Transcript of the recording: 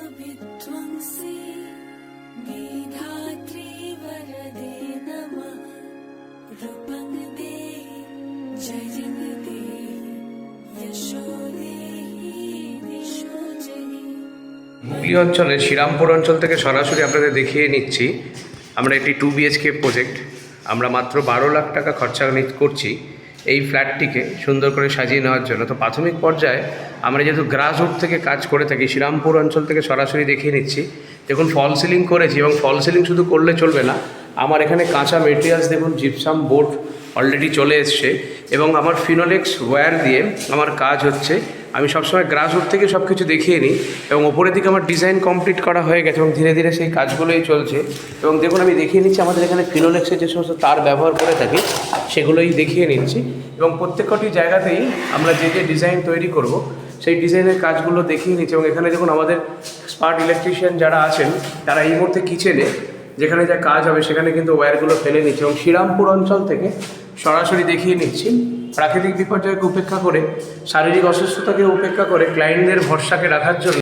मधुकैटवविध्वंसी मेधात्री वरदे नमः रूपं देहि जयं देहि यशो देहि दिशो जहि হুগলি অঞ্চলের শ্রীরামপুর অঞ্চল থেকে সরাসরি আপনাদের দেখিয়ে নিচ্ছি আমরা একটি টু বিএইচকে প্রজেক্ট আমরা মাত্র বারো লাখ টাকা খরচা নি- করছি এই ফ্ল্যাটটিকে সুন্দর করে সাজিয়ে নেওয়ার জন্য। তো প্রাথমিক পর্যায়ে আমরা যেহেতু গ্রাসরুট থেকে কাজ করে থাকি, শ্রীরামপুর অঞ্চল থেকে সরাসরি দেখিয়ে নিচ্ছি। দেখুন ফল সিলিং করেছি এবং ফল সিলিং শুধু করলে চলবে না, আমার এখানে কাঁচা মেটেরিয়ালস দেখুন জিপসাম বোর্ড অলরেডি চলে এসছে এবং আমার ফিনোলেক্স ওয়্যার দিয়ে আমার কাজ হচ্ছে। আমি সবসময় গ্রাসরুট থেকে সব কিছু দেখিয়ে নিই এবং ওপরের দিকে আমার ডিজাইন কমপ্লিট করা হয়ে গেছে এবং ধীরে ধীরে সেই কাজগুলোই চলছে। এবং দেখুন আমি দেখিয়ে নিচ্ছি, আমাদের এখানে ফিনোলেক্সের যে সমস্ত তার ব্যবহার করে থাকি, সেগুলোই দেখিয়ে নিচ্ছি। এবং প্রত্যেকটি জায়গাতেই আমরা যে যে ডিজাইন তৈরি করব, সেই ডিজাইনের কাজগুলো দেখিয়ে নিচ্ছি। এবং এখানে দেখুন আমাদের স্মার্ট ইলেকট্রিশিয়ান যারা আছেন, তারা এই মুহূর্তে কিচেনে যেখানে যা কাজ হবে সেখানে কিন্তু ওয়্যারগুলো ফেলে নিচ্ছে। এবং শ্রীরামপুর অঞ্চল থেকে সরাসরি দেখিয়ে নিচ্ছি। প্রাকৃতিক বিপর্যয়কে উপেক্ষা করে, শারীরিক অসুস্থতাকে উপেক্ষা করে ক্লায়েন্টদের ভরসাকে রাখার জন্য